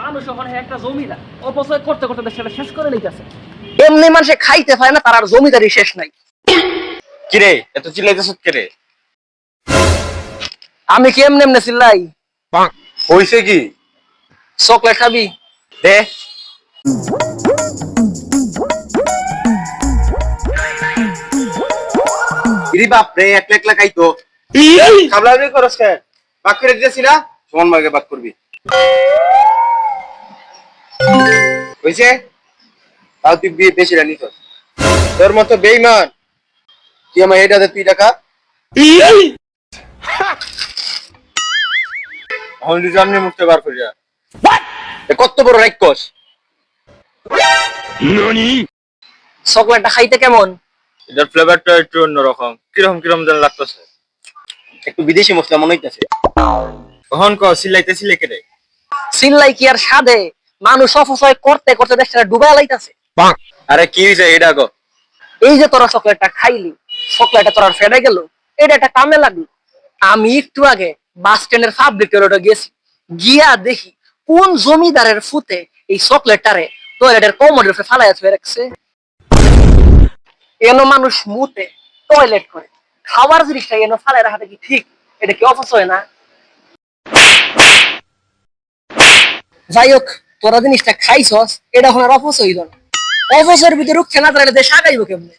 মানুষ ওখানে একটা জমিদার অপচয় করতে করতে দেশটা শেষ করে নিতেছে। এমনি মানুষে খাইতে পায় না তার আর জমিদারি শেষ নাই। কিরে এত চিল্লাইতেছ কিরে? আমি কি এমনি এমনি চিল্লাই? হইছে কি? চকলেট খাবি? দে। ইরি বাপ রে একলা একলা খাইতো। খাবলাবি করস কে বাক করে দিতেছি না সমান ভাগে বাক করবি। হইছে তাও তুই বিয়ে বেশি রানি তোর তোর মতো বেইমান। তুই আমার এটা দে তুই টাকা। হলদি জামনে মুখতে বার করিয়া কত বড় রাক্ষস। চকলেটটা খাইতে কেমন? এটার ফ্লেভারটা একটু অন্যরকম। কীরকম কীরকম যেন লাগতেছে। একটু বিদেশি মশলা মনে হইতেছে। কখন ক সিলাইতে কেটে চিল্লাই কি আর সাদে মানুষ অপচয় করতে করতে দেশটা ডুবাই লাইতাছে। আরে কি হইছে এটা গো? এই যে তোরা চকলেটটা খাইলি চকলেটটা তোরা ফেটে গেল এটা একটা কামে লাগল। আমি একটু আগে বাস স্ট্যান্ডের পাবলিক টয়লেটে গেছি গিয়া দেখি কোন জমিদারের ফুতে এই চকলেটটারে টয়লেটের কোমরের উপরে ফালাইয়া থুয়ে রাখছে। এনো মানুষ মুতে টয়লেট করে। খাবার জিনিসটা এনো ফালাই রাখাটা কি ঠিক? এটা কি অপচয় না? যাই হোক তোরা জিনিসটা খাইস এটা এখন আর অপচয় হইল না ভিতরে রুখছে না, তাহলে দেশ আগাইব কেমনে?